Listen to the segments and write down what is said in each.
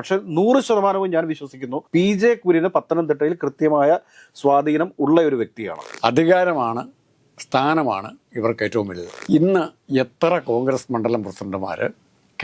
പക്ഷെ നൂറ് ശതമാനവും ഞാൻ വിശ്വസിക്കുന്നു. പി ജെ കുര്യന് പത്തനംതിട്ടയിൽ കൃത്യമായ സ്വാധീനം ഉള്ള ഒരു വ്യക്തിയാണ്. അധികാരമാണ് സ്ഥാനമാണ് ഇവർക്ക് ഏറ്റവും വലുത്. ഇന്ന് എത്ര കോൺഗ്രസ് മണ്ഡലം പ്രസിഡന്റുമാർ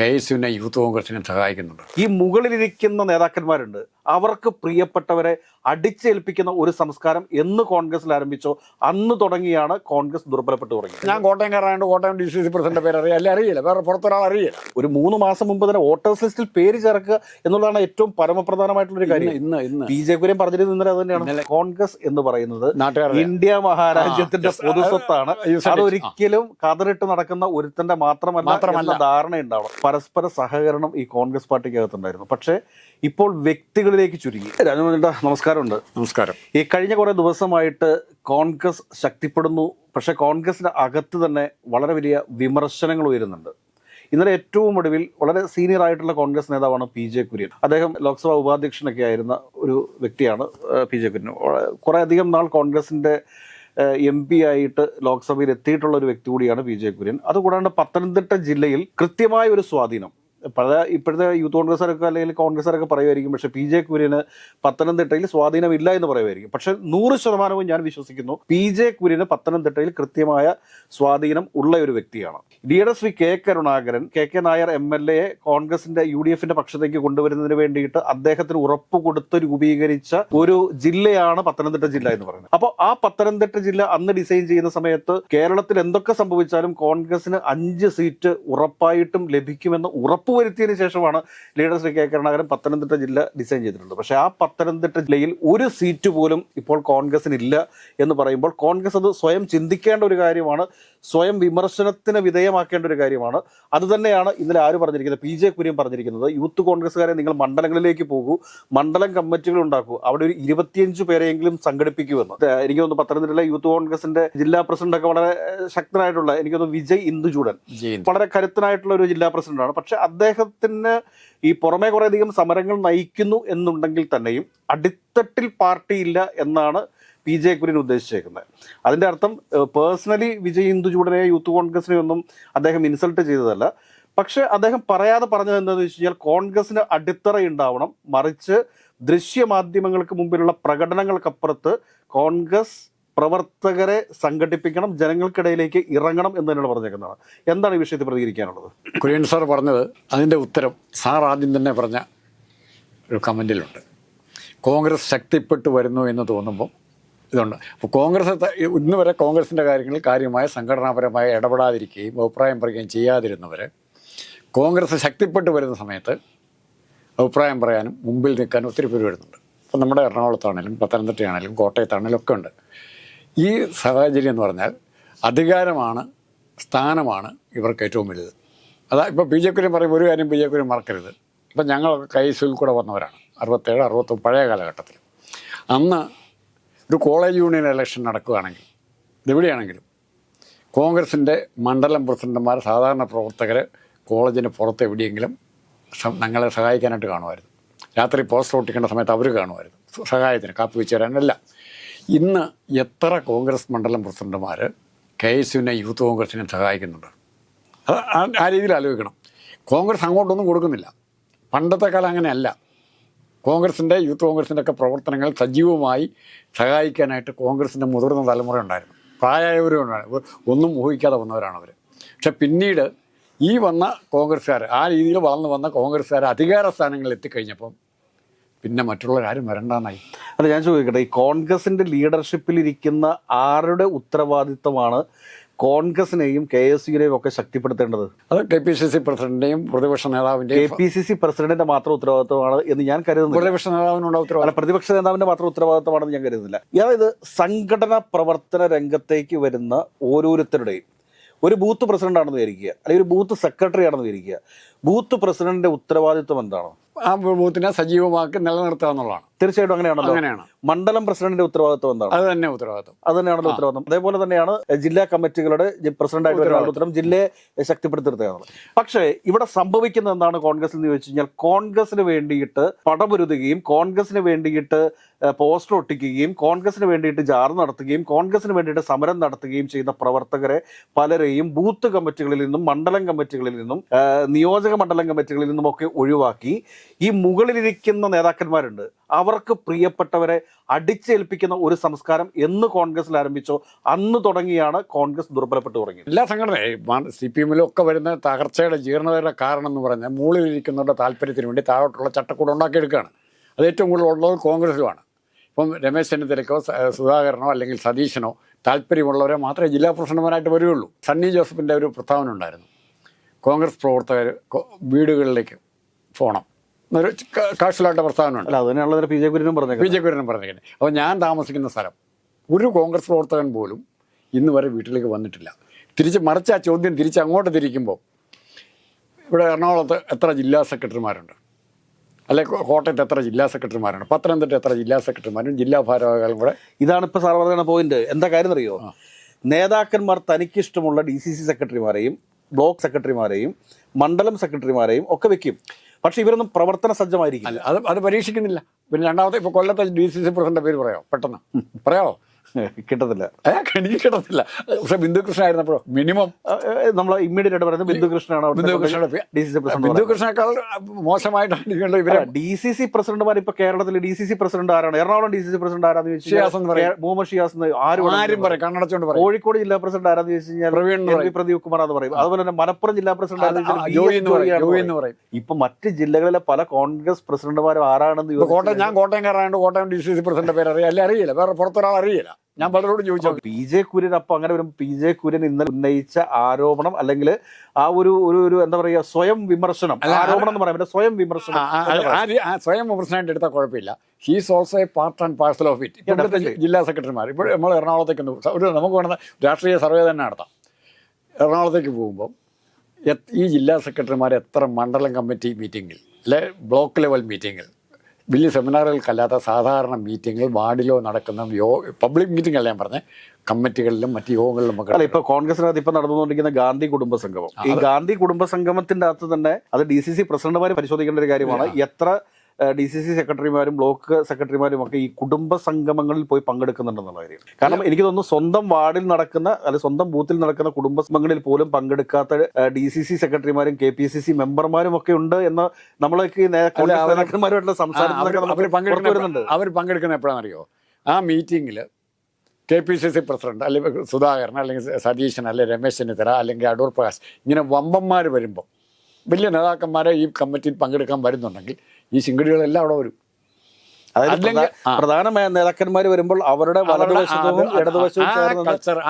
കെ എസ് യുവിനെ യൂത്ത് കോൺഗ്രസിനെ സഹായിക്കുന്നുണ്ട്? ഈ മുകളിലിരിക്കുന്ന നേതാക്കന്മാരുണ്ട്. അവർക്ക് പ്രിയപ്പെട്ടവരെ അടിച്ചേൽപ്പിക്കുന്ന ഒരു സംസ്കാരം എന്ന് കോൺഗ്രസിൽ ആരംഭിച്ചോ അന്ന് തുടങ്ങിയാണ് കോൺഗ്രസ് ദുർബലപ്പെട്ടു തുടങ്ങിയത്. ഞാൻ കോട്ടയംകാരനായതുകൊണ്ട് Kottayam D C C president പേര് അറിയാം അറിയില്ല. വേറെ പുറത്തൊരാൾ അറിയില്ല. ഒരു മൂന്ന് മാസം മുമ്പ് തന്നെ വോട്ടേഴ്സ് ലിസ്റ്റിൽ പേര് ചേർക്കുക എന്നുള്ളതാണ് ഏറ്റവും പരമപ്രധാനമായിട്ടുള്ള ഒരു കാര്യം. ഇന്ന് ഇന്ന് ബി ജെ പിയും പറഞ്ഞിരുന്നത് ഇന്നലെ അത് തന്നെയാണ്. കോൺഗ്രസ് എന്ന് പറയുന്നത് ഇന്ത്യ മഹാരാജ്യത്തിന്റെ. പൊതുസ്വത്താണ്. അതൊരിക്കലും കതറിട്ട് നടക്കുന്ന ഒരുത്തന്റെ മാത്രമല്ല ധാരണ ഉണ്ടാവണം പരസ്പര സഹകരണം ഈ കോൺഗ്രസ് പാർട്ടിക്കകത്തുണ്ടായിരുന്നു. പക്ഷേ ഇപ്പോൾ വ്യക്തികളിലേക്ക് ചുരുങ്ങി. രാജമോഹൻ നമസ്കാരമുണ്ട്. നമസ്കാരം. ഈ കഴിഞ്ഞ കുറേ ദിവസമായിട്ട് കോൺഗ്രസ് ശക്തിപ്പെടുന്നു. പക്ഷെ കോൺഗ്രസിന്റെ അകത്ത് തന്നെ വളരെ വലിയ വിമർശനങ്ങൾ ഉയരുന്നുണ്ട്. ഇന്നലെ ഏറ്റവും ഒടുവിൽ വളരെ സീനിയർ ആയിട്ടുള്ള കോൺഗ്രസ് നേതാവാണ് പി ജെ കുര്യൻ. അദ്ദേഹം ലോക്സഭാ ഉപാധ്യക്ഷനൊക്കെ ആയിരുന്ന ഒരു വ്യക്തിയാണ് പി ജെ കുര്യൻ. കുറേ കുറെ അധികം നാൾ കോൺഗ്രസിന്റെ എം പി ആയിട്ട് ലോക്സഭയിൽ എത്തിയിട്ടുള്ള ഒരു വ്യക്തി കൂടിയാണ് പി ജെ കുര്യൻ. അതുകൂടാണ്ട് പത്തനംതിട്ട ജില്ലയിൽ കൃത്യമായ ഒരു സ്വാധീനം പഴയ ഇപ്പോഴത്തെ യൂത്ത് കോൺഗ്രസ്സുകാരൊക്കെ അല്ലെങ്കിൽ കോൺഗ്രസ്സുകാരൊക്കെ പറയുമായിരിക്കും പക്ഷേ പി ജെ കുര്യന് പത്തനംതിട്ടയിൽ സ്വാധീനമില്ല എന്ന് പറയുമായിരിക്കും. പക്ഷെ നൂറ് ശതമാനവും ഞാൻ വിശ്വസിക്കുന്നു പി ജെ കുര്യന് പത്തനംതിട്ടയിൽ കൃത്യമായ സ്വാധീനം ഉള്ള ഒരു വ്യക്തിയാണ്. Leader Shri K Karunakaran K K Nair M L A കോൺഗ്രസിന്റെ യു ഡി എഫിന്റെ പക്ഷത്തേക്ക് കൊണ്ടുവരുന്നതിന് വേണ്ടിയിട്ട് അദ്ദേഹത്തിന് ഉറപ്പ് കൊടുത്ത് രൂപീകരിച്ച ഒരു ജില്ലയാണ് പത്തനംതിട്ട ജില്ല എന്ന് പറയുന്നത്. അപ്പോൾ ആ പത്തനംതിട്ട ജില്ല അന്ന് ഡിസൈൻ ചെയ്യുന്ന സമയത്ത് കേരളത്തിൽ എന്തൊക്കെ സംഭവിച്ചാലും കോൺഗ്രസിന് അഞ്ച് സീറ്റ് ഉറപ്പായിട്ടും ലഭിക്കുമെന്ന് ഉറപ്പുവരുത്തിയതിനു ശേഷമാണ് ലീഡർ ശ്രീ കെ കരുണാകരൻ പത്തനംതിട്ട ജില്ല ഡിസൈൻ ചെയ്തിട്ടുള്ളത്. പക്ഷേ ആ പത്തനംതിട്ട ജില്ലയിൽ ഒരു സീറ്റ് പോലും ഇപ്പോൾ കോൺഗ്രസിന് ഇല്ല എന്ന് പറയുമ്പോൾ കോൺഗ്രസ് അത് സ്വയം ചിന്തിക്കേണ്ട ഒരു കാര്യമാണ്. സ്വയം വിമർശനത്തിന് വിധേയമാക്കേണ്ട ഒരു കാര്യമാണ്. അത് തന്നെയാണ് ഇന്നലെ ആര് പറഞ്ഞിരിക്കുന്നത്? പി ജെ കുര്യൻ പറഞ്ഞിരിക്കുന്നത്. യൂത്ത് കോൺഗ്രസ്സുകാരെ നിങ്ങൾ മണ്ഡലങ്ങളിലേക്ക് പോകൂ മണ്ഡലം കമ്മിറ്റികൾ ഉണ്ടാക്കൂ അവിടെ ഒരു ഇരുപത്തിയഞ്ച് പേരെയെങ്കിലും സംഘടിപ്പിക്കുമെന്ന്. എനിക്ക് തോന്നുന്നു പത്തനംതിട്ടയിലെ യൂത്ത് കോൺഗ്രസിന്റെ ജില്ലാ പ്രസിഡന്റ് ഒക്കെ വളരെ ശക്തനായിട്ടുള്ള എനിക്ക് തോന്നുന്നു വിജയ് ഇന്ദുചൂടൻ. വളരെ കരുത്തനായിട്ടുള്ള ഒരു ജില്ലാ പ്രസിഡന്റാണ്. പക്ഷെ അദ്ദേഹത്തിന് ഈ പുറമെ കുറേയധികം അധികം സമരങ്ങൾ നയിക്കുന്നു എന്നുണ്ടെങ്കിൽ തന്നെയും അടിത്തട്ടിൽ പാർട്ടിയില്ല എന്നാണ് പി ജെ കുര്യൻ ഉദ്ദേശിച്ചേക്കുന്നത്. അതിന്റെ അർത്ഥം പേഴ്സണലി വിജയ് ഹിന്ദുചൂടനെ യൂത്ത് കോൺഗ്രസിനെ ഒന്നും അദ്ദേഹം ഇൻസൾട്ട് ചെയ്തതല്ല. പക്ഷെ അദ്ദേഹം പറയാതെ പറഞ്ഞത് എന്താണെന്ന് വെച്ച് കഴിഞ്ഞാൽ കോൺഗ്രസിന് അടിത്തറ ഉണ്ടാവണം മറിച്ച് ദൃശ്യമാധ്യമങ്ങൾക്ക് മുമ്പിലുള്ള പ്രകടനങ്ങൾക്കപ്പുറത്ത് കോൺഗ്രസ് പ്രവർത്തകരെ സംഘടിപ്പിക്കണം ജനങ്ങൾക്കിടയിലേക്ക് ഇറങ്ങണം എന്ന് തന്നെയാണ് പറഞ്ഞേക്കുന്നതാണ്. എന്താണ് ഈ വിഷയത്തിൽ പ്രതികരിക്കാനുള്ളത്? കുര്യൻ സാർ പറഞ്ഞത് അതിന്റെ ഉത്തരം സാർ ആദ്യം തന്നെ പറഞ്ഞ ഒരു കമന്റിലുണ്ട് കോൺഗ്രസ് ശക്തിപ്പെട്ടു വരുന്നു എന്ന് തോന്നുമ്പോൾ ഇതുണ്ട്. അപ്പോൾ കോൺഗ്രസ് ഇന്ന് വരെ കോൺഗ്രസിന്റെ കാര്യങ്ങളിൽ കാര്യമായ സംഘടനാപരമായ ഇടപെടാതിരിക്കുകയും അഭിപ്രായം പറയുകയും ചെയ്യാതിരുന്നവർ കോൺഗ്രസ് ശക്തിപ്പെട്ട് വരുന്ന സമയത്ത് അഭിപ്രായം പറയാനും മുമ്പിൽ നിൽക്കാനും ഒത്തിരി പേര് വരുന്നുണ്ട്. ഇപ്പം നമ്മുടെ എറണാകുളത്താണേലും പത്തനംതിട്ടയാണേലും കോട്ടയത്താണേലും ഒക്കെ ഉണ്ട്. ഈ സാഹചര്യം എന്ന് പറഞ്ഞാൽ അധികാരമാണ് സ്ഥാനമാണ് ഇവർക്ക് ഏറ്റവും വലുത്. അതാ ഇപ്പോൾ ബി ജെ പിയിലും പറയുമ്പോൾ ഒരു കാര്യം ബി ജെ പിയിലും മറക്കരുത്. ഇപ്പം ഞങ്ങളൊക്കെ കൈസിൽ കൂടെ വന്നവരാണ് അറുപത്തേഴ് അറുപത്തൊന്ന് പഴയ കാലഘട്ടത്തിൽ. അന്ന് ഒരു കോളേജ് യൂണിയൻ ഇലക്ഷൻ നടക്കുകയാണെങ്കിൽ ഇതെവിടെയാണെങ്കിലും കോൺഗ്രസിന്റെ മണ്ഡലം പ്രസിഡന്റുമാർ സാധാരണ പ്രവർത്തകർ കോളേജിന് പുറത്ത് എവിടെയെങ്കിലും ഞങ്ങളെ സഹായിക്കാനായിട്ട് കാണുമായിരുന്നു. രാത്രി പോസ്റ്റർ ഒട്ടിക്കേണ്ട സമയത്ത് അവർ കാണുമായിരുന്നു. സഹായത്തിന് കാപ്പി വെച്ച് തരാനല്ല ഇന്ന് എത്ര കോൺഗ്രസ് മണ്ഡലം പ്രസിഡന്റുമാർ കെ എസ് യുവിനെ യൂത്ത് കോൺഗ്രസിനെ സഹായിക്കുന്നുണ്ട്? ആ രീതിയിൽ ആലോചിക്കണം. കോൺഗ്രസ് അങ്ങോട്ടൊന്നും കൊടുക്കുന്നില്ല. പണ്ടത്തെ കാലം അങ്ങനെയല്ല. കോൺഗ്രസിന്റെ യൂത്ത് കോൺഗ്രസിന്റെ ഒക്കെ പ്രവർത്തനങ്ങൾ സജീവമായി സഹായിക്കാനായിട്ട് കോൺഗ്രസിന്റെ മുതിർന്ന തലമുറ ഉണ്ടായിരുന്നു. പ്രായമായവരും ഉണ്ടായിരുന്നു. ഒന്നും ഊഹിക്കാതെ വന്നവരാണ് അവർ പക്ഷെ പിന്നീട് ഈ വന്ന കോൺഗ്രസ്സുകാർ ആ രീതിയിൽ വളർന്നു വന്ന കോൺഗ്രസ്സുകാർ അധികാര സ്ഥാനങ്ങളിൽ എത്തിക്കഴിഞ്ഞപ്പം പിന്നെ മറ്റുള്ളവരാരും വരണ്ടെന്നായി. അല്ല ഞാൻ ചോദിക്കട്ടെ ഈ കോൺഗ്രസിന്റെ ലീഡർഷിപ്പിലിരിക്കുന്ന ആരുടെ ഉത്തരവാദിത്തമാണ് കോൺഗ്രസിനെയും കെ എസ് യുനെയും ഒക്കെ ശക്തിപ്പെടുത്തേണ്ടത്? അത് കെ പി സി സി പ്രസിഡന്റിന്റെയും പ്രതിപക്ഷ നേതാവിന്റെ കെ പി സി സി പ്രസിഡന്റിന്റെ മാത്രം ഉത്തരവാദിത്വമാണ് എന്ന് ഞാൻ കരുതുന്നു പ്രതിപക്ഷ നേതാവിനുള്ള അല്ല ഉത്തരവാദിത്വം പ്രതിപക്ഷ നേതാവിന്റെ മാത്രം ഉത്തരവാദിത്വമാണെന്ന് ഞാൻ കരുതുന്നില്ല. അതായത് സംഘടനാ പ്രവർത്തന രംഗത്തേക്ക് വരുന്ന ഓരോരുത്തരുടെയും ഒരു ബൂത്ത് പ്രസിഡന്റ് ആണെന്ന് വിചാരിക്കുക അല്ലെങ്കിൽ ഒരു ബൂത്ത് സെക്രട്ടറി ആണെന്ന് വിചാരിക്കുക ബൂത്ത് പ്രസിഡന്റിന്റെ ഉത്തരവാദിത്വം എന്താണ്? ആ ബൂത്തിനെ സജീവമാക്കി നിലനിർത്തുക എന്നുള്ളതാണ്. തീർച്ചയായിട്ടും അങ്ങനെയാണല്ലോ. അങ്ങനെയാണ്. മണ്ഡലം പ്രസിഡന്റിന്റെ ഉത്തരവാദിത്വം എന്താണ്? അത് തന്നെ ഉത്തരവാദിത്വം. അത് തന്നെയാണല്ലോ ഉത്തരവാദിത്വം. അതേപോലെ തന്നെയാണ് ജില്ലാ കമ്മിറ്റികളുടെ പ്രസിഡന്റായിട്ട് വരുന്ന ഉത്തരം ജില്ലയെ ശക്തിപ്പെടുത്തിയെടുത്തതാണ്. പക്ഷേ ഇവിടെ സംഭവിക്കുന്നത് എന്താണ് കോൺഗ്രസ് എന്ന് ചോദിച്ചു കഴിഞ്ഞാൽ കോൺഗ്രസിന് വേണ്ടിയിട്ട് പടപൊരുതുകയും കോൺഗ്രസിന് വേണ്ടിയിട്ട് പോസ്റ്റർ ഒട്ടിക്കുകയും കോൺഗ്രസിന് വേണ്ടിയിട്ട് ജാർ നടത്തുകയും കോൺഗ്രസിന് വേണ്ടിയിട്ട് സമരം നടത്തുകയും ചെയ്യുന്ന പ്രവർത്തകരെ പലരെയും ബൂത്ത് കമ്മിറ്റികളിൽ നിന്നും മണ്ഡലം കമ്മിറ്റികളിൽ നിന്നും നിയോജക മണ്ഡലം കമ്മിറ്റികളിൽ നിന്നും ഒക്കെ ഒഴിവാക്കി ഈ മുകളിലിരിക്കുന്ന നേതാക്കന്മാരുണ്ട്. അവർക്ക് പ്രിയപ്പെട്ടവരെ അടിച്ചേൽപ്പിക്കുന്ന ഒരു സംസ്കാരം എന്ന് കോൺഗ്രസിൽ ആരംഭിച്ചോ അന്ന് തുടങ്ങിയാണ് കോൺഗ്രസ് ദുർബലപ്പെട്ടു തുടങ്ങിയത്. എല്ലാ സംഘടനയും സി പി എമ്മിലും ഒക്കെ വരുന്ന തകർച്ചയുടെ ജീർണതയുടെ കാരണം എന്ന് പറഞ്ഞാൽ മുകളിലിരിക്കുന്നവരുടെ താല്പര്യത്തിന് വേണ്ടി താഴോട്ടുള്ള ചട്ടക്കൂട് ഉണ്ടാക്കിയെടുക്കുകയാണ്. അത് ഏറ്റവും കൂടുതൽ ഉള്ളത് കോൺഗ്രസിലുമാണ് ഇപ്പം രമേശ് ചെന്നിത്തലയ്ക്കോ സുധാകരനോ അല്ലെങ്കിൽ സതീശനോ താല്പര്യമുള്ളവരെ മാത്രമേ ജില്ലാ പ്രസിഡന്റുമാരായിട്ട് വരികയുള്ളൂ. സണ്ണി ജോസഫിന്റെ ഒരു പ്രസ്താവന ഉണ്ടായിരുന്നു. കോൺഗ്രസ് പ്രവർത്തകർ വീടുകളിലേക്ക് പോകണം. കാഷ്വലായിട്ട് പ്രസ്താവന ഉണ്ട് അല്ല അതിനുള്ള പി ജെ കുര്യനും ബി പി ജെ കുര്യനും പറഞ്ഞിരിക്കുന്നത് അപ്പോൾ ഞാൻ താമസിക്കുന്ന സ്ഥലം ഒരു കോൺഗ്രസ് പ്രവർത്തകൻ പോലും ഇന്ന് വരെ വീട്ടിലേക്ക് വന്നിട്ടില്ല. തിരിച്ച് മറിച്ച് ആ ചോദ്യം തിരിച്ച് അങ്ങോട്ട് തിരിക്കുമ്പോൾ ഇവിടെ എറണാകുളത്ത് എത്ര ജില്ലാ സെക്രട്ടറിമാരുണ്ട്? അല്ലെ കോട്ടയത്ത് എത്ര ജില്ലാ സെക്രട്ടറിമാരുണ്ട്? പത്തനംതിട്ട എത്ര ജില്ലാ സെക്രട്ടറിമാരും ജില്ലാ ഭാരവാഹികളും കൂടെ. ഇതാണ് ഇപ്പോൾ സാർ പറയുന്ന പോയിന്റ്. എന്താ കാര്യം അറിയോ? നേതാക്കന്മാർ തനിക്കിഷ്ടമുള്ള ഡി സി സി സെക്രട്ടറിമാരെയും ബ്ലോക്ക് സെക്രട്ടറിമാരെയും മണ്ഡലം സെക്രട്ടറിമാരെയും ഒക്കെ വെക്കും. പക്ഷെ ഇവരൊന്നും പ്രവർത്തന സജ്ജമായിരിക്കും അത് അത് പരീക്ഷിക്കുന്നില്ല. പിന്നെ രണ്ടാമത്തെ ഇപ്പോൾ കൊല്ലത്തെ ഡി സി സി പ്രസിഡന്റ് പേര് പറയാമോ? പെട്ടെന്ന്. പറയാമോ? കിട്ടത്തില്ല. എനിക്ക് കിട്ടത്തില്ല. പക്ഷെ ബിന്ദുകൃഷ്ണൻ ആയിരുന്നപ്പോഴോ? മിനിമം. നമ്മൾ ഇമ്മീഡിയറ്റ് ആയിട്ട് പറയുന്നത് ബിന്ദുകൃഷ്ണനാണ് കൃഷ്ണനാണ് ബിന്ദു കൃഷ്ണയുടെ ഡി സി സി പ്രസിഡന്റ് കൃഷ്ണനേക്കാൾ മോശമായിട്ടാണ് ഇവരെ. ഡി സി സി പ്രസിഡന്റുമാർ ഇപ്പൊ കേരളത്തിൽ ഡി സി സി പ്രസിഡന്റ് ആരാണ്? Ernakulam D C C president ആരാന്ന് ചോദിച്ചു ഷിയാസ് എന്ന് പറയും. മുഹമ്മദ് ഷിയാസ് ആരും ആരും പറയും. കണ്ണടച്ചോണ്ട് പറയും. കോഴിക്കോട് ജില്ലാ പ്രസിഡന്റ് ആരാന്ന് ചോദിച്ചു കഴിഞ്ഞാൽ പ്രദീപ് കുമാർ എന്ന് പറയും. അതുപോലെ തന്നെ മലപ്പുറം ജില്ലാ പ്രസിഡന്റ് ചോദിച്ചാൽ ഇപ്പൊ മറ്റ് ജില്ലകളിലെ പല കോൺഗ്രസ് പ്രസിഡന്റുമാരും ആരാണെന്ന് കോട്ടയം ഞാൻ ഞാൻ കോട്ടയംകാരായതുകൊണ്ട് Kottayam D C C president പേര് അറിയാം അല്ലെ? അറിയില്ല. വേറെ പുറത്തൊരാൾ അറിയില്ല. ഞാൻ പലരോട് ചോദിച്ചു. പി ജെ കുര്യൻ അപ്പൊ അങ്ങനെ വരുമ്പോൾ പി ജെ കുര്യൻ ഇന്നലെ ഉന്നയിച്ച ആരോപണം അല്ലെങ്കിൽ ആ ഒരു ഒരു ഒരു എന്താ പറയുക സ്വയം വിമർശനം ആരോപണം എന്ന് പറയാൻ സ്വയം വിമർശനം സ്വയം വിമർശനമായിട്ട് എടുത്താൽ കുഴപ്പമില്ല he's also a part and parcel of it ഇവിടുത്തെ. ജില്ലാ സെക്രട്ടറിമാർ ഇപ്പോൾ നമ്മൾ എറണാകുളത്തേക്ക് ഒരു നമുക്ക് വേണ്ട രാഷ്ട്രീയ സർവേ തന്നെ നടത്താം എറണാകുളത്തേക്ക് പോകുമ്പോൾ ഈ ജില്ലാ സെക്രട്ടറിമാർ എത്ര മണ്ഡലം കമ്മിറ്റി മീറ്റിങ്ങിൽ അല്ലെ ബ്ലോക്ക് ലെവൽ മീറ്റിങ്ങിൽ വലിയ സെമിനാറുകൾക്കല്ലാത്ത സാധാരണ മീറ്റിങ്ങിൽ വാർഡിലോ നടക്കുന്ന യോ പബ്ലിക് മീറ്റിംഗ് അല്ല ഞാൻ പറഞ്ഞത് കമ്മിറ്റികളിലും മറ്റ് യോഗങ്ങളിലും ഒക്കെ അല്ല ഇപ്പൊ കോൺഗ്രസിനകത്ത് ഇപ്പൊ നടന്നുകൊണ്ടിരിക്കുന്ന ഗാന്ധി കുടുംബ സംഗമം ഈ ഗാന്ധി കുടുംബ സംഗമത്തിന്റെ അകത്ത് തന്നെ അത് ഡി സി സി പ്രസിഡന്റുമാർ പരിശോധിക്കേണ്ട ഒരു കാര്യമാണ്. എത്ര ഡി സി സി സെക്രട്ടറിമാരും ബ്ലോക്ക് സെക്രട്ടറിമാരും ഒക്കെ ഈ കുടുംബ സംഗമങ്ങളിൽ പോയി പങ്കെടുക്കുന്നുണ്ടെന്നുള്ള കാര്യം. കാരണം എനിക്ക് തോന്നുന്നു സ്വന്തം വാർഡിൽ നടക്കുന്ന അല്ലെ സ്വന്തം ബൂത്തിൽ നടക്കുന്ന കുടുംബ സംഗമങ്ങളിൽ പോലും പങ്കെടുക്കാത്ത ഡി സി സി സെക്രട്ടറിമാരും കെ പി സി സി മെമ്പർമാരും ഒക്കെ ഉണ്ട് എന്ന് നമ്മളൊക്കെ നേതാക്കന്മാരുമായിട്ടുള്ള സംസാരത്തിലൊക്കെ അവർ പങ്കെടുക്കുന്ന എപ്പോഴാണെന്നറിയോ? ആ മീറ്റിംഗിൽ K P C C president അല്ലെങ്കിൽ സുധാകരൻ അല്ലെങ്കിൽ സതീശൻ അല്ലെങ്കിൽ രമേശ് ചെന്നിത്തല അല്ലെങ്കിൽ അടൂർ പ്രകാശ് ഇങ്ങനെ വമ്പന്മാർ വരുമ്പോൾ വലിയ നേതാക്കന്മാരെ ഈ കമ്മിറ്റിയിൽ പങ്കെടുക്കാൻ വരുന്നുണ്ടെങ്കിൽ ഈ ശിങ്കടികളെല്ലാം അവിടെ വരും. പ്രധാനമായ അല്ലെങ്കിൽ- പ്രധാന മേ- വരുമ്പോൾ അവരുടെ വലതുവശത്തും ഇടതുവശവും ചേർന്ന്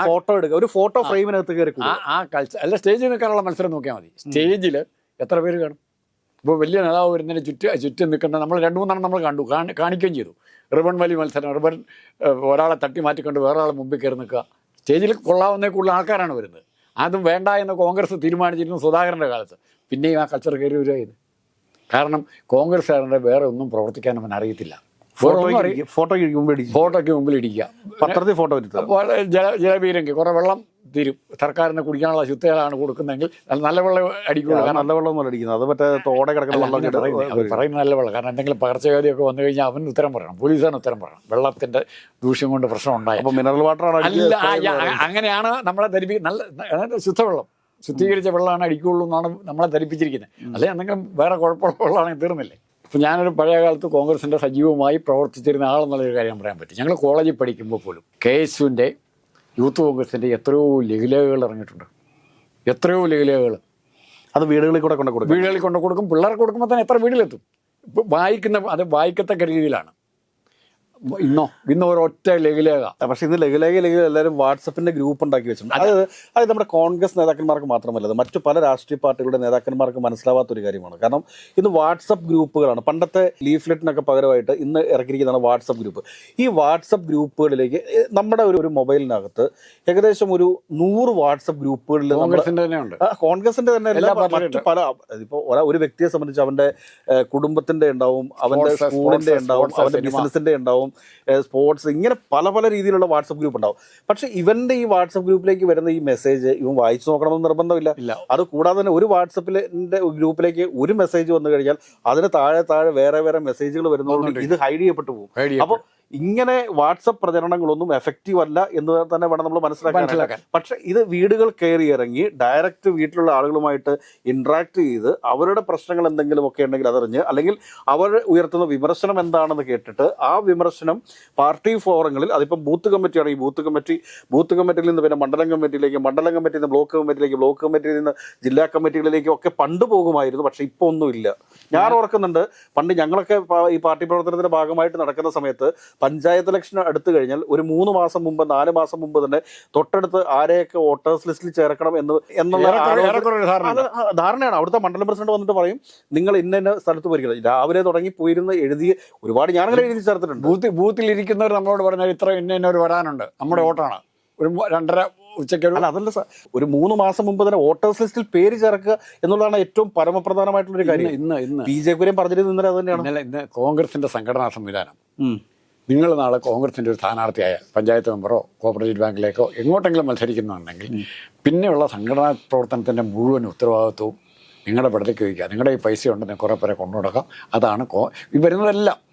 ഫോട്ടോ എടുക്കുക. ഒരു ഫോട്ടോ ഫ്രെയിമിനകത്ത് കയറി ആ കൾച്ചർ അല്ല സ്റ്റേജിൽ നിൽക്കാനുള്ള മത്സരം നോക്കിയാൽ മതി. സ്റ്റേജിൽ എത്ര പേര് കാണും? ഇപ്പോൾ വലിയ നേതാവ് വരുന്നതിന് ചുറ്റ് ചുറ്റും നിൽക്കുന്ന നമ്മൾ രണ്ട് മൂന്നെണ്ണം നമ്മൾ കണ്ടു. കാണി കാണിക്കുകയും ചെയ്തു. റിബൺ വലി മത്സരം. റിബൺ ഒരാളെ തട്ടി മാറ്റിക്കൊണ്ട് വേറെ ആളെ മുമ്പിൽ കയറി നിൽക്കുക. സ്റ്റേജിൽ കൊള്ളാവുന്നേ കൂടുതൽ ആൾക്കാരാണ് വരുന്നത്. അതും വേണ്ട എന്ന് കോൺഗ്രസ് തീരുമാനിച്ചിരുന്നു സുധാകരന്റെ കാലത്ത്. പിന്നെയും ആ കൾച്ചർ കയറി വരികയായിരുന്നു. കാരണം കോൺഗ്രസ്സുകാരുടെ വേറെ ഒന്നും പ്രവർത്തിക്കാൻ അവൻ അറിയത്തില്ല. ഫോട്ടോ ഒന്നും ഫോട്ടോ മുമ്പ് ഇടിച്ചു ഫോട്ടോയ്ക്ക് മുമ്പിൽ ഇടിക്കുക പത്രത്തിൽ ഫോട്ടോ ജല ജലപീരങ്കി കുറേ വെള്ളം തീരും. സർക്കാരിന് കുടിക്കാനുള്ള ശുദ്ധജലമാണ് കൊടുക്കുന്നതെങ്കിൽ നല്ല- വെള്ളം അടിക്കുള്ളൂ. കാരണം നല്ല വെള്ളം ഒന്നും അടിക്കുന്നത്. അത് മറ്റേ തോടെ കിടക്കുന്ന വെള്ളം പറയുന്നത് നല്ല വെള്ളം. കാരണം എന്തെങ്കിലും പകർച്ചവ്യാധിയൊക്കെ വന്നു കഴിഞ്ഞാൽ അവൻ ഉത്തരം പറയണം. പോലീസാണ് ഉത്തരം പറയണം. വെള്ളത്തിന്റെ ദൂഷ്യം കൊണ്ട് പ്രശ്നം ഉണ്ടായി അപ്പോൾ മിനറൽ വാട്ടറാണ് അല്ല അങ്ങനെയാണ് നമ്മളെ ധരിപ്പിക്കുന്നത് നല്ല ശുദ്ധവെള്ളം. ശുദ്ധീകരിച്ച വെള്ളമാണ് അടിക്കുള്ളൂ എന്നാണ് നമ്മളെ ധരിപ്പിച്ചിരിക്കുന്നത്. അല്ലെങ്കിൽ എന്തെങ്കിലും വേറെ കുഴപ്പമുള്ള വെള്ളമാണെങ്കിൽ തീർന്നില്ലേ? ഇപ്പം ഞാനൊരു പഴയ കാലത്ത് കോൺഗ്രസിന്റെ സജീവമായി പ്രവർത്തിച്ചിരുന്ന ആളെന്നുള്ളൊരു കാര്യം പറയാൻ പറ്റും. ഞങ്ങൾ കോളേജിൽ പഠിക്കുമ്പോൾ പോലും കെ എസ് യുവിന്റെ യൂത്ത് കോൺഗ്രസിന്റെ എത്രയോ ലഘുലേഖകൾ ഇറങ്ങിയിട്ടുണ്ട്. എത്രയോ ലഘുലേഖകൾ. അത് വീടുകളിൽ കൂടെ കൊണ്ട് കൊടുക്കും വീടുകളിൽ കൊണ്ട് കൊടുക്കും പിള്ളേർക്ക് കൊടുക്കുമ്പോൾ തന്നെ എത്ര വീട്ടിലെത്തും? വായിക്കുന്ന അത് വായിക്കത്തക്ക രീതിയിലാണ്. ഇന്നോ? ഇന്ന് ഒരൊറ്റ ലഘുലേഖ. പക്ഷെ ഇന്ന് ലഘുലേഖ ലഘു എല്ലാവരും വാട്സപ്പിന്റെ ഗ്രൂപ്പ് ഉണ്ടാക്കി വെച്ചിട്ടുണ്ട്. അത്. അത് നമ്മുടെ കോൺഗ്രസ് നേതാക്കന്മാർക്ക് മാത്രമല്ല അത് മറ്റു പല രാഷ്ട്രീയ പാർട്ടികളുടെ നേതാക്കന്മാർക്ക് മനസ്സിലാവാത്ത ഒരു കാര്യമാണ്. കാരണം ഇന്ന് വാട്സപ്പ് ഗ്രൂപ്പുകളാണ്. പണ്ടത്തെ ലീഫ്ലെറ്റിനൊക്കെ പകരമായിട്ട് ഇന്ന് ഇറക്കിയിരിക്കുന്നതാണ് വാട്സപ്പ് ഗ്രൂപ്പ്. ഈ വാട്സപ്പ് ഗ്രൂപ്പുകളിലേക്ക് നമ്മുടെ ഒരു ഒരു മൊബൈലിനകത്ത് ഏകദേശം ഒരു നൂറ് വാട്സപ്പ് ഗ്രൂപ്പുകളിൽ കോൺഗ്രസിന്റെ തന്നെ മറ്റു പല ഇപ്പോൾ ഒരാ- വ്യക്തിയെ സംബന്ധിച്ച് അവന്റെ കുടുംബത്തിന്റെ ഉണ്ടാവും അവന്റെ സ്കൂളിന്റെ ഉണ്ടാവും അവന്റെ. ബിസിനസിന്റെ ഉണ്ടാവും സ്പോർട്സ് ഇങ്ങനെ പല പല രീതിയിലുള്ള വാട്സപ്പ് ഗ്രൂപ്പ് ഉണ്ടാവും. പക്ഷേ ഇവന്റെ ഈ വാട്സപ്പ് ഗ്രൂപ്പിലേക്ക് വരുന്ന ഈ മെസ്സേജ് ഇവൻ വായിച്ചു നോക്കണമെന്ന് നിർബന്ധമില്ല. അത് കൂടാതെ തന്നെ ഒരു വാട്സപ്പിലെ ഗ്രൂപ്പിലേക്ക് ഒരു മെസ്സേജ് വന്നു കഴിഞ്ഞാൽ അതിന് താഴെ താഴെ വേറെ വേറെ മെസ്സേജുകൾ വരുന്നതുകൊണ്ട് ഇത് ഹൈഡ് ചെയ്യപ്പെട്ടു പോകും. പേടിയ അപ്പൊ ഇങ്ങനെ വാട്സപ്പ് പ്രചരണങ്ങളൊന്നും എഫക്റ്റീവ് അല്ല എന്ന് തന്നെ വേണം നമ്മൾ മനസ്സിലാക്കാൻ പക്ഷെ ഇത് വീടുകൾ കയറി ഇറങ്ങി ഡയറക്റ്റ് വീട്ടിലുള്ള ആളുകളുമായിട്ട് ഇന്ററാക്ട് ചെയ്ത് അവരുടെ പ്രശ്നങ്ങൾ എന്തെങ്കിലും ഒക്കെ ഉണ്ടെങ്കിൽ അതറിഞ്ഞ് അല്ലെങ്കിൽ അവർ ഉയർത്തുന്ന വിമർശനം എന്താണെന്ന് കേട്ടിട്ട് ആ വിമർശനം പാർട്ടി ഫോറങ്ങളിൽ അതിപ്പം ബൂത്ത് കമ്മിറ്റിയാണ് ഈ ബൂത്ത് കമ്മിറ്റി ബൂത്ത് കമ്മിറ്റിയിൽ നിന്ന് പിന്നെ മണ്ഡലം കമ്മിറ്റിയിലേക്ക് മണ്ഡലം കമ്മിറ്റിയിൽ നിന്ന് ബ്ലോക്ക് കമ്മിറ്റിയിലേക്ക് ബ്ലോക്ക് കമ്മിറ്റിയിൽ നിന്ന് ജില്ലാ കമ്മിറ്റികളിലേക്കും ഒക്കെ പണ്ട് പോകുമായിരുന്നു. പക്ഷെ ഇപ്പോൾ ഒന്നുമില്ല. ഞാൻ ഓർക്കുന്നുണ്ട് പണ്ട് ഞങ്ങളൊക്കെ ഈ പാർട്ടി പ്രവർത്തനത്തിന്റെ ഭാഗമായിട്ട് നടക്കുന്ന സമയത്ത് പഞ്ചായത്ത് ഇലക്ഷൻ അടുത്തു കഴിഞ്ഞാൽ ഒരു മൂന്ന് മാസം മുമ്പ് നാല് മാസം മുമ്പ് തന്നെ തൊട്ടടുത്ത് ആരെയൊക്കെ വോട്ടേഴ്സ് ലിസ്റ്റിൽ ചേർക്കണം എന്ന് എന്നുള്ള ഒരു ധാരണയാണ്. അവിടുത്തെ മണ്ഡലം പ്രസിഡന്റ് വന്നിട്ട് പറയും നിങ്ങൾ ഇന്ന ഇന്ന സ്ഥലത്ത് പോയിരിക്കണം. രാവിലെ തുടങ്ങി പോയിരുന്ന് എഴുതി ഒരുപാട് ഞാനങ്ങനെ എഴുതി ചേർത്തിട്ടുണ്ട്. ബൂത്ത് ബൂത്തിൽ ഇരിക്കുന്നവർ നമ്മളോട് പറഞ്ഞാൽ ഇത്ര ഇന്ന ഇന്നവർ വരാനുണ്ട്. നമ്മുടെ വോട്ടാണ്. ഒരു രണ്ടര ഉച്ചയ്ക്ക് ഒരു അല്ല അതല്ല സാർ ഒരു മൂന്ന് മാസം മുമ്പ് തന്നെ വോട്ടേഴ്സ് ലിസ്റ്റിൽ പേര് ചേർക്കുക എന്നുള്ളതാണ് ഏറ്റവും പരമപ്രധാനമായിട്ടുള്ള ഒരു കാര്യം. ഇന്ന് ഇന്ന് ബി ജെ പി പറഞ്ഞിരുന്നത് ഇന്നലെ അത് തന്നെയാണ് ഇന്ന് കോൺഗ്രസിന്റെ സംഘടനാ സംവിധാനം. നിങ്ങൾ നാളെ കോൺഗ്രസിന്റെ ഒരു സ്ഥാനാർത്ഥിയായ പഞ്ചായത്ത് മെമ്പറോ കോപ്പറേറ്റീവ് ബാങ്കിലേക്കോ എങ്ങോട്ടെങ്കിലും മത്സരിക്കുന്നുണ്ടെങ്കിൽ പിന്നെയുള്ള സംഘടനാ പ്രവർത്തനത്തിന്റെ മുഴുവൻ ഉത്തരവാദിത്വവും നിങ്ങളുടെ പടത്തേക്ക് വയ്ക്കുക. നിങ്ങളുടെ ഈ പൈസ ഉണ്ടെന്ന് കുറേ പേരെ കൊണ്ടുനടക്കാം. അതാണ് കോ- ഈ വരുന്നതെല്ലാം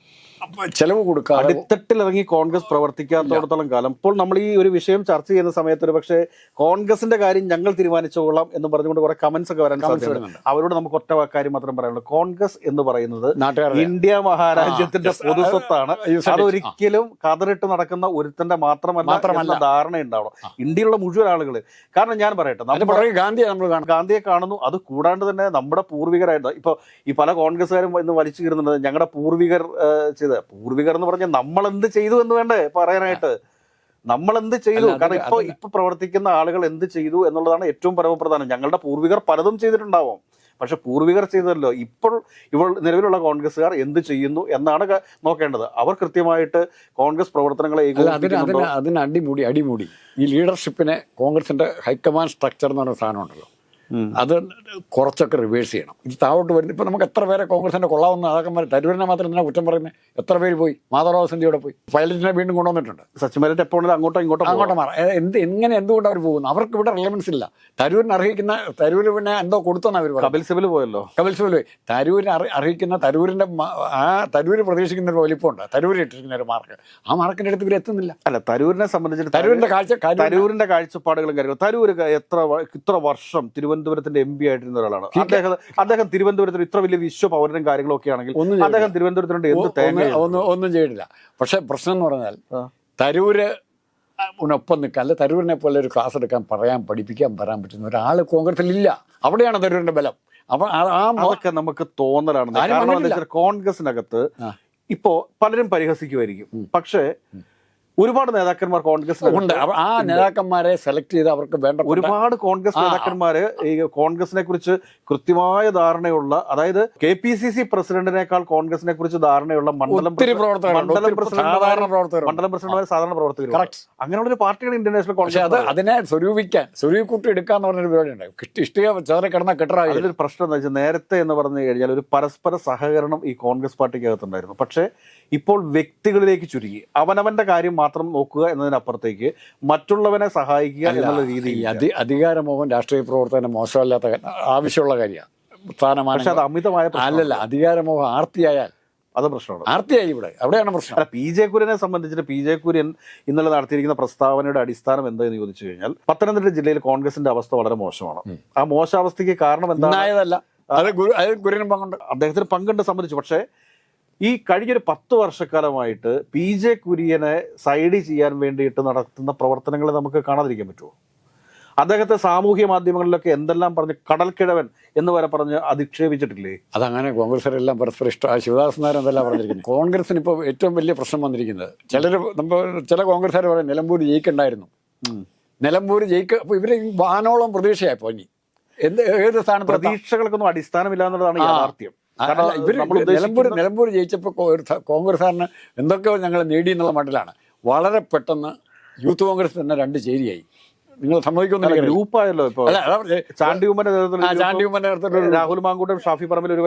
ചെലവ് കൊടുക്കാം അടിത്തട്ടിൽ ഇറങ്ങി കോൺഗ്രസ് പ്രവർത്തിക്കാത്തടത്തോളം കാലം. ഇപ്പോൾ നമ്മൾ ഈ ഒരു വിഷയം ചർച്ച ചെയ്യുന്ന സമയത്ത് ഒരു പക്ഷേ കോൺഗ്രസിന്റെ കാര്യം ഞങ്ങൾ തീരുമാനിച്ചോളാം എന്ന് പറഞ്ഞുകൊണ്ട് കുറെ കമന്റ്സ് ഒക്കെ വരാൻ സാധ്യത സാധ്യതയുണ്ട്. അവരോട് നമുക്ക് ഒറ്റ കാര്യം മാത്രം പറയാനുള്ളൂ. കോൺഗ്രസ് എന്ന് പറയുന്നത് ഇന്ത്യ മഹാരാജ്യത്തിന്റെ പൊതുസ്വത്താണ്. അതൊരിക്കലും കതറിട്ട് നടക്കുന്ന ഒരുത്തന്റെ മാത്രമല്ല ധാരണ ഉണ്ടാവണം ഇന്ത്യയിലുള്ള മുഴുവൻ ആളുകൾ കാരണം ഞാൻ പറയട്ടെ നമ്മൾ ഗാന്ധിയെ നമ്മൾ ഗാന്ധിയെ കാണുന്നു. അത് കൂടാണ്ട് തന്നെ നമ്മുടെ പൂർവികരായിട്ട് ഇപ്പൊ ഈ പല കോൺഗ്രസ്സുകാരും ഇന്ന് വലിച്ചു കീറുന്നുണ്ട്. ഞങ്ങളുടെ പൂർവികർ ആ, ചെയ്ത പൂർവികർ എന്ന് പറഞ്ഞാൽ നമ്മൾ എന്ത് ചെയ്തു എന്ന് വേണ്ടേ പറയാനായിട്ട്. നമ്മൾ എന്ത് ചെയ്തു കാരണം ഇപ്പൊ. ഇപ്പൊ പ്രവർത്തിക്കുന്ന ആളുകൾ എന്ത് ചെയ്തു എന്നുള്ളതാണ് ഏറ്റവും പരമപ്രധാനം. ഞങ്ങളുടെ പൂർവികർ പലതും ചെയ്തിട്ടുണ്ടാവും. പക്ഷെ പൂർവികർ ചെയ്തല്ലോ. ഇപ്പോൾ ഇവൾ നിലവിലുള്ള കോൺഗ്രസ്സുകാർ എന്ത് ചെയ്യുന്നു എന്നാണ് നോക്കേണ്ടത്. അവർ കൃത്യമായിട്ട് കോൺഗ്രസ് പ്രവർത്തനങ്ങളെ അതിന് അതിന് അടിമുടി അടിമുടി. ഈ ലീഡർഷിപ്പിനെ കോൺഗ്രസിന്റെ ഹൈക്കമാൻഡ് സ്ട്രക്ചർ എന്ന് പറഞ്ഞ സാധനം ഉണ്ടല്ലോ. അത് കുറച്ചൊക്കെ റിവേഴ്സ് ചെയ്യണം. ഇത് താഴോട്ട് വരുന്നത് ഇപ്പം നമുക്ക് എത്ര പേരെ കോൺഗ്രസിന്റെ കൊള്ളാവുന്ന നേതാക്കന്മാർ തരൂരിനെ മാത്രം എന്തിനാ കുറ്റം പറയുന്നത് എത്ര പേര് പോയി? മാധവറാവ് സിന്ധിയോടെ പോയി. പൈലറ്റിനെ വീണ്ടും കൊണ്ടുവന്നിട്ടുണ്ട്. സച്ചിൻ പൈലറ്റ് എപ്പോഴും അങ്ങോട്ടോ ഇങ്ങോട്ടോ അങ്ങോട്ടോ മാറാം. എന്ത് എങ്ങനെ എന്തുകൊണ്ട് അവർ പോകുന്നു? അവർക്ക് ഇവിടെ റിലവൻസ് ഇല്ല. തരൂരിന് അർഹിക്കുന്ന തരൂര് പിന്നെ എന്തോ കൊടുത്തെന്ന് അവർ കപിൽ സിബിൽ പോയല്ലോ. കപിൽ സിബിൽ പോയി. തരൂരിന് അർഹിക്കുന്ന തരൂരിന്റെ ആ തരൂര് പ്രതീക്ഷിക്കുന്ന ഒരു വലിപ്പമുണ്ട്. തരൂര് ഇട്ടിരിക്കുന്ന ഒരു മാർക്ക് ആ മാർക്കിന്റെ അടുത്ത് ഇവർ എത്തുന്നില്ല. അല്ല തരൂരിനെ സംബന്ധിച്ചിട്ട് തരൂരിന്റെ കാഴ്ച തരൂരിന്റെ കാഴ്ചപ്പാടുകളും കാര്യങ്ങളും. തരൂര് എത്ര ഇത്ര വർഷം തിരുവനന്തപുരത്തിന്റെ എം പി ആയിട്ടിരുന്ന ഒരാളാണ്. അദ്ദേഹം അദ്ദേഹം തിരുവനന്തപുരത്തിന് ഇത്ര വലിയ വിശ്വ പൗരനും കാര്യങ്ങളൊക്കെ ആണെങ്കിൽ അദ്ദേഹം തിരുവനന്തപുരത്തിനുണ്ട് എന്ത് തേങ്ങ ഒന്നും ചെയ്തിട്ടില്ല പക്ഷെ പ്രശ്നം എന്ന് പറഞ്ഞാൽ. തരൂര് ഒപ്പം നിൽക്കാൻ അല്ലെ തരൂരിനെ പോലെ ഒരു ക്ലാസ് എടുക്കാൻ പറയാൻ പഠിപ്പിക്കാൻ പറയാൻ പറ്റുന്ന ഒരാൾ കോൺഗ്രസിൽ ഇല്ല. അവിടെയാണ് തരൂരിന്റെ ബലം. അപ്പൊ അതൊക്കെ നമുക്ക് തോന്നലാണ്. കോൺഗ്രസിനകത്ത് ഇപ്പോ പലരും പരിഹസിക്കുമായിരിക്കും. പക്ഷേ ഒരുപാട് നേതാക്കന്മാർ കോൺഗ്രസ് ഉണ്ട്. ആ നേതാക്കന്മാരെ സെലക്ട് ചെയ്ത് അവർക്ക് വേണ്ട ഒരുപാട് കോൺഗ്രസ്. നേതാക്കന്മാര് ഈ കോൺഗ്രസിനെ കുറിച്ച് കൃത്യമായ ധാരണയുള്ള അതായത് കെ പി സി സി പ്രസിഡന്റിനേക്കാൾ കോൺഗ്രസിനെ കുറിച്ച് ധാരണയുള്ള മണ്ഡലം മണ്ഡലം പ്രസിഡന്റ് മണ്ഡലം പ്രസിഡന്റ് സാധാരണ പ്രവർത്തകർ അങ്ങനെയുള്ള ഒരു പാർട്ടിയാണ് ഇന്ത്യൻ നാഷണൽ പക്ഷെ അത് കോൺഗ്രസ് അതിനെ സ്വരൂപിക്കാൻ സ്വരൂപിക്കൂട്ടി എന്ന് പറഞ്ഞൊരു പരിപാടി ഉണ്ട്. ഇഷ്ട ഇഷ്ടിക ചേർന്ന് കിടന്ന കെട്ടറായി അതിലൊരു പ്രശ്നം എന്താ വെച്ചാൽ നേരത്തെ എന്ന് പറഞ്ഞു കഴിഞ്ഞാൽ ഒരു പരസ്പര സഹകരണം ഈ കോൺഗ്രസ് പാർട്ടിക്കകത്തുണ്ടായിരുന്നു. പക്ഷേ ഇപ്പോൾ വ്യക്തികളിലേക്ക് ചുരുങ്ങി. അവനവന്റെ കാര്യം മാത്രം നോക്കുക എന്നതിനപ്പുറത്തേക്ക് മറ്റുള്ളവനെ സഹായിക്കുക എന്നുള്ള രീതി രീതിയിൽ അധി അധികാരമോഹം രാഷ്ട്രീയ പ്രവർത്തനം മോശമല്ലാത്ത ആവശ്യമുള്ള കാര്യമാണ്. പക്ഷെ അത് അമിതമായ. അല്ലല്ല അധികാരമോഹം ആർത്തിയായാൽ. അത് പ്രശ്നമാണ്. ആർത്തിയായി ഇവിടെ. അവിടെയാണ് പ്രശ്നം. അല്ല പി ജെ കുര്യനെ സംബന്ധിച്ചിട്ട് പി ജെ കുര്യൻ ഇന്നലെ നടത്തിയിരിക്കുന്ന പ്രസ്താവനയുടെ അടിസ്ഥാനം എന്താണെന്ന് ചോദിച്ചു കഴിഞ്ഞാൽ പത്തനംതിട്ട ജില്ലയിൽ കോൺഗ്രസിന്റെ അവസ്ഥ വളരെ മോശമാണ്. ആ മോശാവസ്ഥയ്ക്ക് കാരണം എന്താണ്? ഇന്നായതല്ല അത് കുര്യനും പങ്കുണ്ട്. അദ്ദേഹത്തിന് പങ്കുണ്ട് സംബന്ധിച്ചു. പക്ഷേ ഈ കഴിഞ്ഞൊരു പത്ത് വർഷക്കാലമായിട്ട് പി ജെ കുര്യനെ സൈഡ് ചെയ്യാൻ വേണ്ടിയിട്ട് നടത്തുന്ന പ്രവർത്തനങ്ങൾ നമുക്ക് കാണാതിരിക്കാൻ പറ്റുമോ? അദ്ദേഹത്തെ സാമൂഹ്യ മാധ്യമങ്ങളിലൊക്കെ എന്തെല്ലാം പറഞ്ഞ് കടൽക്കിഴവൻ എന്ന് വരെ പറഞ്ഞ് അധിക്ഷേപിച്ചിട്ടില്ലേ? അതങ്ങനെ കോൺഗ്രസ്സുകാരെല്ലാം പരസ്പരം ഇഷ്ടം. ആ ശിവദാസ് നായർ എന്തെല്ലാം പറഞ്ഞിരിക്കുന്നത് കോൺഗ്രസിന് ഇപ്പോൾ ഏറ്റവും വലിയ പ്രശ്നം വന്നിരിക്കുന്നത് ചിലർ നമ്മൾ ചില കോൺഗ്രസ്സുകാർ പറയും നിലമ്പൂർ ജയിക്കണ്ടായിരുന്നു. നിലമ്പൂർ ജയിക്ക അപ്പോൾ ഇവർ വാനോളം പ്രതീക്ഷയായി പോയി. എന്ത് ഏത് സ്ഥാനത്ത് പ്രതീക്ഷകൾക്കൊന്നും അടിസ്ഥാനമില്ല എന്നുള്ളതാണ് യാഥാർത്ഥ്യം. നിലമ്പൂർ നിലമ്പൂർ ജയിച്ചപ്പോൾ കോൺഗ്രസ്സുകാരന് എന്തൊക്കെയോ ഞങ്ങൾ നേടി എന്നുള്ള മണ്ഡലമാണ് വളരെ പെട്ടെന്ന് യൂത്ത് കോൺഗ്രസ് തന്നെ രണ്ട് ചേരിയായി. നിങ്ങൾ എനിക്കറിയില്ല. ഗ്രൂപ്പായല്ലോ ഇപ്പോൾ നേതൃത്വത്തിൽ നേതൃത്വത്തിൽ രാഹുൽ മാങ്കൂട്ടം ഷാഫി പറമ്പിൽ ഒരു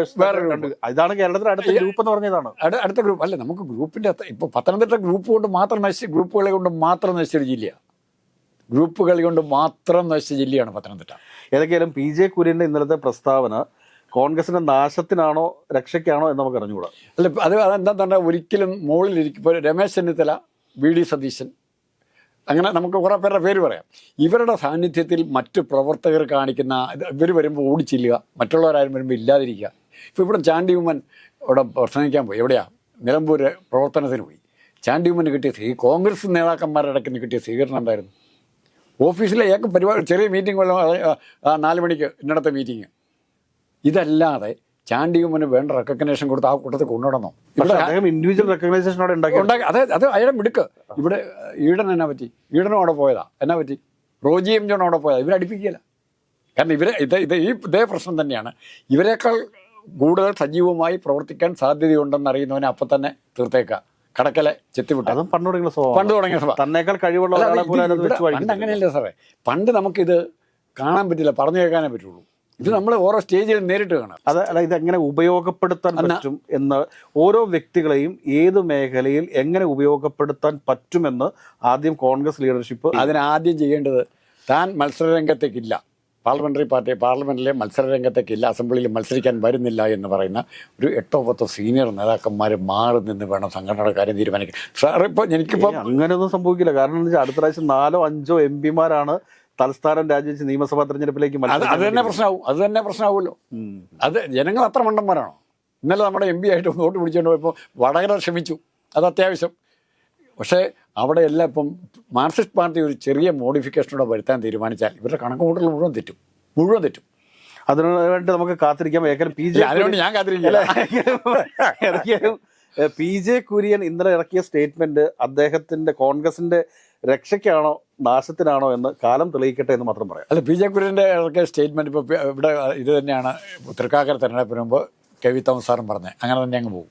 ഇതാണ് കേരളത്തിലെ അടുത്ത ഗ്രൂപ്പ് എന്ന് പറഞ്ഞതാണ്. അടുത്ത ഗ്രൂപ്പ് അല്ല നമുക്ക് ഗ്രൂപ്പിന്റെ ഇപ്പോൾ പത്തനംതിട്ട ഗ്രൂപ്പ് കൊണ്ട് മാത്രം നശിച്ച ഗ്രൂപ്പുകളെ കൊണ്ട് മാത്രം നശിച്ചൊരു ജില്ലയാണ് ഗ്രൂപ്പുകൾ കൊണ്ട് മാത്രം നശിച്ച ജില്ലയാണ് പത്തനംതിട്ട. ഏതൊക്കെയാലും പി ജെ കുര്യന്റെ ഇന്നലത്തെ പ്രസ്താവന കോൺഗ്രസിന്റെ നാശത്തിനാണോ രക്ഷയ്ക്കാണോ എന്ന് നമുക്ക് അറിഞ്ഞുകൂടാ. അല്ല അത് അതെന്താ ഒരിക്കലും മുകളിലിരിക്കും. ഇപ്പോൾ രമേശ് ചെന്നിത്തല വി ഡി സതീശൻ അങ്ങനെ നമുക്ക് കുറേ പേരുടെ പേര് പറയാം. ഇവരുടെ സാന്നിധ്യത്തിൽ മറ്റു പ്രവർത്തകർ കാണിക്കുന്ന ഇവർ വരുമ്പോൾ ഓടിച്ചില്ലുക മറ്റുള്ളവരാരും വരുമ്പോൾ ഇല്ലാതിരിക്കുക. ഇപ്പോൾ ഇവിടെ ചാണ്ടി ഉമ്മൻ ഇവിടെ പ്രസംഗിക്കാൻ പോയി. എവിടെയാ? നിലമ്പൂർ പ്രവർത്തനത്തിന് പോയി. ചാണ്ടി ഉമ്മന് കിട്ടിയ സ്വീ കോൺഗ്രസ് നേതാക്കന്മാരുടെ ഇടയ്ക്ക് കിട്ടിയ സ്വീകരണം ഉണ്ടായിരുന്നു ഓഫീസിലെ ഏക പരിപാടി ചെറിയ മീറ്റിംഗ് വല്ലതും അത് നാല് മണിക്ക് ഇന്നടത്തെ മീറ്റിംഗ് ഇതല്ലാതെ ചാണ്ടി ഉമ്മന് വേണ്ട റെക്കഗ്നേഷൻ കൊടുത്ത് ആ കൂട്ടത്തിൽ കൊണ്ടുവിടണം ഇൻഡിവിജ്വൽ റെക്കഗ്നൈസേഷൻ അതെ ഉണ്ടാക്കി അത് അത് അയാളെ മിടുക്ക്. ഇവിടെ ഈടൻ എന്നാ പറ്റി? ഈടനും അവിടെ പോയതാ. എന്നാ പറ്റി? റോജി എം ജോൺ അവിടെ പോയതാ. ഇവരടിപ്പിക്കുകയില്ല കാരണം ഇവരെ ഇത് ഇത് ഈ ഇതേ പ്രശ്നം തന്നെയാണ്. ഇവരെക്കാൾ കൂടുതൽ സജീവമായി പ്രവർത്തിക്കാൻ സാധ്യതയുണ്ടെന്ന് അറിയുന്നവനെ അപ്പം തന്നെ തീർത്തേക്കാം കടക്കലെ ചെത്തിവിട്ട. പണ്ട് തുടങ്ങിയ സ്വഭാവം. പണ്ട് തുടങ്ങിയ സഭ തന്നേക്കാൾ കഴിവുള്ള പണ്ട്. അങ്ങനെയല്ല സാറേ? പണ്ട് നമുക്കിത് കാണാൻ പറ്റില്ല പറഞ്ഞു കേൾക്കാനേ പറ്റുള്ളൂ. ഇത് നമ്മൾ ഓരോ സ്റ്റേജിൽ നേരിട്ട് കാണാം. അത് അല്ല ഇതെങ്ങനെ ഉപയോഗപ്പെടുത്താൻ പറ്റും എന്ന് ഓരോ വ്യക്തികളെയും ഏത് മേഖലയിൽ എങ്ങനെ ഉപയോഗപ്പെടുത്താൻ പറ്റുമെന്ന് ആദ്യം കോൺഗ്രസ് ലീഡർഷിപ്പ് അതിനാദ്യം ചെയ്യേണ്ടത് താൻ മത്സരരംഗത്തേക്കില്ല. പാർലമെന്ററി പാർട്ടി പാർലമെന്റിലെ മത്സരരംഗത്തേക്കില്ല അസംബ്ലിയിൽ മത്സരിക്കാൻ വരുന്നില്ല എന്ന് പറയുന്ന ഒരു എട്ടോ പത്തോ സീനിയർ നേതാക്കന്മാർ മാറി നിന്ന് വേണം സംഘടനയുടെ കാര്യം തീരുമാനിക്കാൻ. സാർ ഇപ്പോൾ എനിക്കിപ്പോൾ അങ്ങനെയൊന്നും സംഭവിക്കില്ല. കാരണം എന്താ വെച്ചാൽ അടുത്ത പ്രാവശ്യം നാലോ അഞ്ചോ എം പിമാരാണ് തലസ്ഥാനം രാജിവെച്ച് നിയമസഭാ തെരഞ്ഞെടുപ്പിലേക്ക് അത് തന്നെ പ്രശ്നമാവും. അത് തന്നെ പ്രശ്നമാവുമല്ലോ. അത് ജനങ്ങൾ അത്ര മണ്ടന്മാരാണോ? ഇന്നലെ നമ്മുടെ എം പി ആയിട്ട് വോട്ട് പിടിച്ചുകൊണ്ട് പോയപ്പോൾ വടകര ക്ഷമിച്ചു. അത് അത്യാവശ്യം. പക്ഷേ അവിടെ എല്ലാം ഇപ്പം മാർക്സിസ്റ്റ് പാർട്ടി ഒരു ചെറിയ മോഡിഫിക്കേഷനോടെ വരുത്താൻ തീരുമാനിച്ചാൽ ഇവരുടെ കണക്ക് കൂട്ടൽ മുഴുവൻ തെറ്റും. മുഴുവൻ തെറ്റും. അതിനുവേണ്ടി നമുക്ക് കാത്തിരിക്കാം. ഏക്കാനും പി ജെ അതിനുവേണ്ടി ഞാൻ കാത്തിരിക്കില്ല. പി ജെ കുര്യൻ ഇന്നലെ ഇറക്കിയ സ്റ്റേറ്റ്മെന്റ് അദ്ദേഹത്തിന്റെ കോൺഗ്രസിന്റെ രക്ഷയ്ക്കാണോ നാശത്തിനാണോ എന്ന് കാലം തെളിയിക്കട്ടെ എന്ന് മാത്രം പറയാം. അല്ല പി ജെ കുര്യന്റെ ഇടയ്ക്ക് സ്റ്റേറ്റ്മെന്റ് ഇപ്പോൾ ഇവിടെ ഇത് തന്നെയാണ് തൃക്കാക്കര തെരഞ്ഞെടുപ്പിന് മുമ്പ് കെ വി തോമസ് സാറും പറഞ്ഞത്. അങ്ങനെ തന്നെ അങ്ങ് പോകും.